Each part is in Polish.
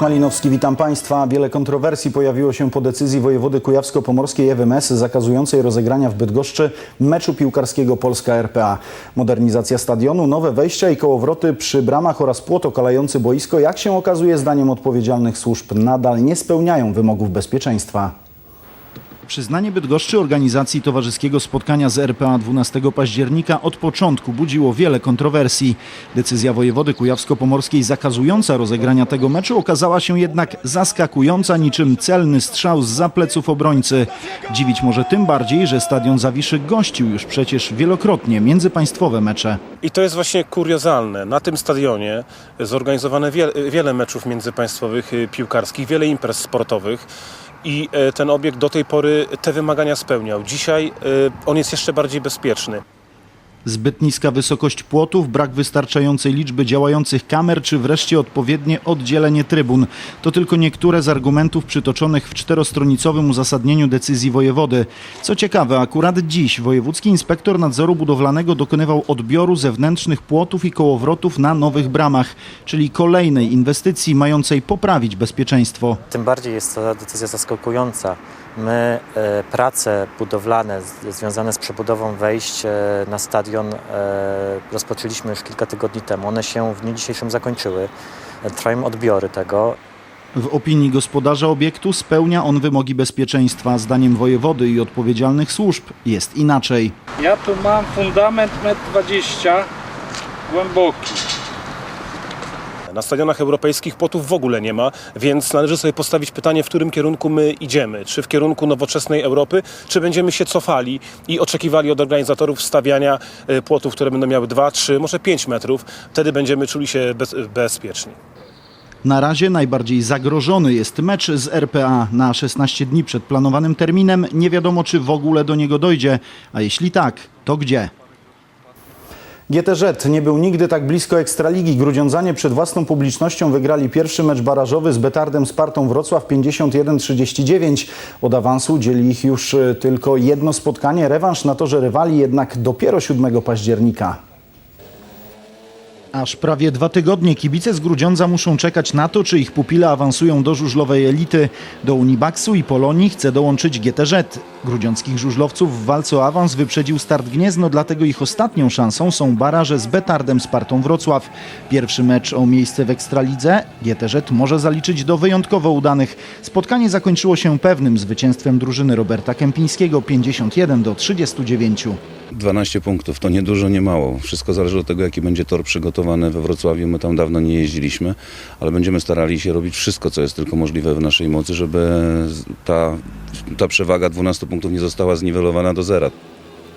Malinowski, witam Państwa. Wiele kontrowersji pojawiło się po decyzji wojewody kujawsko-pomorskiej Ewy zakazującej rozegrania w Bydgoszczy meczu piłkarskiego Polska-RPA. Modernizacja stadionu, nowe wejścia i kołowroty przy bramach oraz płot okalający boisko, jak się okazuje zdaniem odpowiedzialnych służb, nadal nie spełniają wymogów bezpieczeństwa. Przyznanie Bydgoszczy organizacji towarzyskiego spotkania z RPA 12 października od początku budziło wiele kontrowersji. Decyzja wojewody kujawsko-pomorskiej zakazująca rozegrania tego meczu okazała się jednak zaskakująca niczym celny strzał z zapleców obrońcy. Dziwić może tym bardziej, że stadion Zawiszy gościł już przecież wielokrotnie międzypaństwowe mecze. I to jest właśnie kuriozalne. Na tym stadionie zorganizowane wie, wiele meczów międzypaństwowych y, piłkarskich, wiele imprez sportowych i e, ten obiekt do tej pory te wymagania spełniał. Dzisiaj e, on jest jeszcze bardziej bezpieczny. Zbyt niska wysokość płotów, brak wystarczającej liczby działających kamer, czy wreszcie odpowiednie oddzielenie trybun. To tylko niektóre z argumentów przytoczonych w czterostronicowym uzasadnieniu decyzji wojewody. Co ciekawe, akurat dziś wojewódzki inspektor nadzoru budowlanego dokonywał odbioru zewnętrznych płotów i kołowrotów na nowych bramach, czyli kolejnej inwestycji mającej poprawić bezpieczeństwo. Tym bardziej jest to decyzja zaskakująca. My e, prace budowlane związane z przebudową wejść e, na stadion e, rozpoczęliśmy już kilka tygodni temu. One się w dniu dzisiejszym zakończyły. Trwają odbiory tego. W opinii gospodarza obiektu spełnia on wymogi bezpieczeństwa. Zdaniem wojewody i odpowiedzialnych służb jest inaczej. Ja tu mam fundament 1,20 m głęboki. Na stadionach europejskich płotów w ogóle nie ma, więc należy sobie postawić pytanie, w którym kierunku my idziemy. Czy w kierunku nowoczesnej Europy, czy będziemy się cofali i oczekiwali od organizatorów stawiania e, płotów, które będą miały 2, 3, może 5 metrów. Wtedy będziemy czuli się bez, bezpieczni. Na razie najbardziej zagrożony jest mecz z RPA. Na 16 dni przed planowanym terminem nie wiadomo, czy w ogóle do niego dojdzie, a jeśli tak, to gdzie? GTZ nie był nigdy tak blisko Ekstraligi. Grudziądzanie przed własną publicznością wygrali pierwszy mecz barażowy z Betardem Spartą Wrocław 51-39. Od awansu dzieli ich już e, tylko jedno spotkanie. Rewanż na torze rywali jednak dopiero 7 października. Aż prawie dwa tygodnie kibice z Grudziądza muszą czekać na to, czy ich pupile awansują do żużlowej elity. Do Unibaksu i Polonii chce dołączyć GTZ. Grudziąckich żużlowców w walce o awans wyprzedził Start Gniezno, dlatego ich ostatnią szansą są baraże z Betardem Spartą Wrocław. Pierwszy mecz o miejsce w Ekstralidze GTZ może zaliczyć do wyjątkowo udanych. Spotkanie zakończyło się pewnym zwycięstwem drużyny Roberta Kępińskiego 51 do 39. 12 punktów to nie dużo, nie mało. Wszystko zależy od tego, jaki będzie tor przygotowany we Wrocławiu. My tam dawno nie jeździliśmy, ale będziemy starali się robić wszystko, co jest tylko możliwe w naszej mocy, żeby ta, ta przewaga 12 punktów nie została zniwelowana do zera.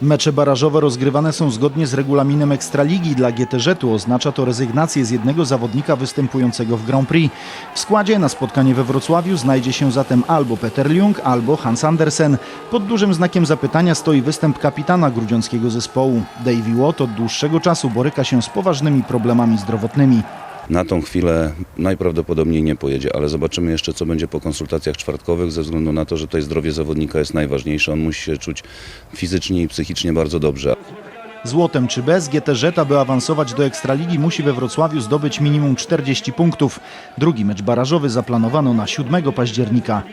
Mecze barażowe rozgrywane są zgodnie z regulaminem Ekstraligi. Dla GTZ-u oznacza to rezygnację z jednego zawodnika występującego w Grand Prix. W składzie na spotkanie we Wrocławiu znajdzie się zatem albo Peter Ljung, albo Hans Andersen. Pod dużym znakiem zapytania stoi występ kapitana grudziąckiego zespołu. Davy Watt od dłuższego czasu boryka się z poważnymi problemami zdrowotnymi. Na tą chwilę najprawdopodobniej nie pojedzie, ale zobaczymy jeszcze, co będzie po konsultacjach czwartkowych, ze względu na to, że tutaj zdrowie zawodnika jest najważniejsze. On musi się czuć fizycznie i psychicznie bardzo dobrze. Złotem czy bez GTZ, aby awansować do Ekstraligi, musi we Wrocławiu zdobyć minimum 40 punktów. Drugi mecz barażowy zaplanowano na 7 października.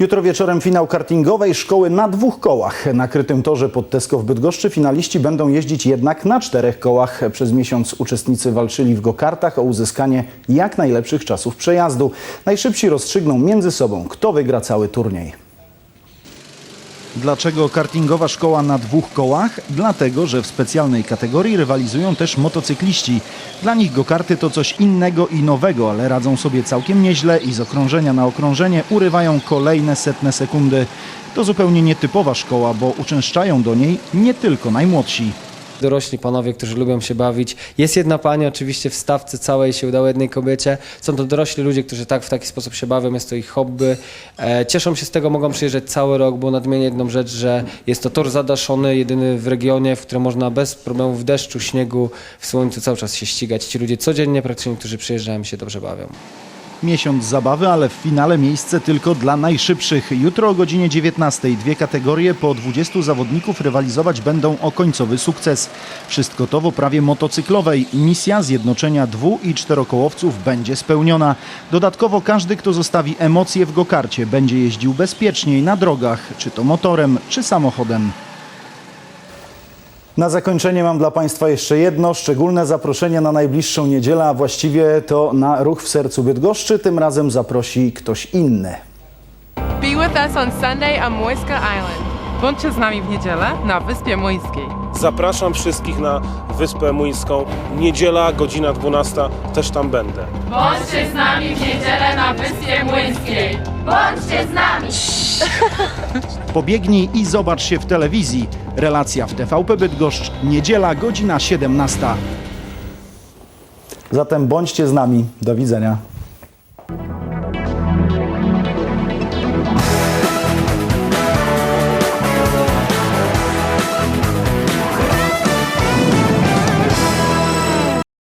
Jutro wieczorem finał kartingowej szkoły na dwóch kołach. Na krytym torze pod Tesco w Bydgoszczy finaliści będą jeździć jednak na czterech kołach. Przez miesiąc uczestnicy walczyli w go-kartach o uzyskanie jak najlepszych czasów przejazdu. Najszybsi rozstrzygną między sobą, kto wygra cały turniej. Dlaczego kartingowa szkoła na dwóch kołach? Dlatego, że w specjalnej kategorii rywalizują też motocykliści. Dla nich go-karty to coś innego i nowego, ale radzą sobie całkiem nieźle i z okrążenia na okrążenie urywają kolejne setne sekundy. To zupełnie nietypowa szkoła, bo uczęszczają do niej nie tylko najmłodsi. Dorośli panowie, którzy lubią się bawić. Jest jedna pani oczywiście w stawce całej się udało jednej kobiecie. Są to dorośli ludzie, którzy tak w taki sposób się bawią, jest to ich hobby. E, cieszą się z tego, mogą przyjeżdżać cały rok, bo nadmienię jedną rzecz, że jest to tor zadaszony, jedyny w regionie, w którym można bez problemu w deszczu, śniegu, w słońcu cały czas się ścigać. Ci ludzie codziennie praktycznie, którzy przyjeżdżają się dobrze bawią. Miesiąc zabawy, ale w finale miejsce tylko dla najszybszych. Jutro o godzinie 19 dwie kategorie po 20 zawodników rywalizować będą o końcowy sukces. Wszystko to w oprawie motocyklowej. Misja zjednoczenia dwu- i czterokołowców będzie spełniona. Dodatkowo każdy, kto zostawi emocje w gokarcie, będzie jeździł bezpieczniej na drogach, czy to motorem, czy samochodem. Na zakończenie mam dla Państwa jeszcze jedno szczególne zaproszenie na najbliższą niedzielę, a właściwie to na ruch w sercu Bydgoszczy. Tym razem zaprosi ktoś inny. Be with us on Sunday on Moiska Island. Bądźcie z nami w niedzielę na Wyspie Młyńskiej. Zapraszam wszystkich na Wyspę Młyńską. Niedziela, godzina 12, też tam będę. Bądźcie z nami w niedzielę na Wyspie Młyńskiej. Bądźcie z nami! Pobiegnij i zobacz się w telewizji. Relacja w TVP Bydgoszcz, niedziela, godzina 17. Zatem bądźcie z nami. Do widzenia.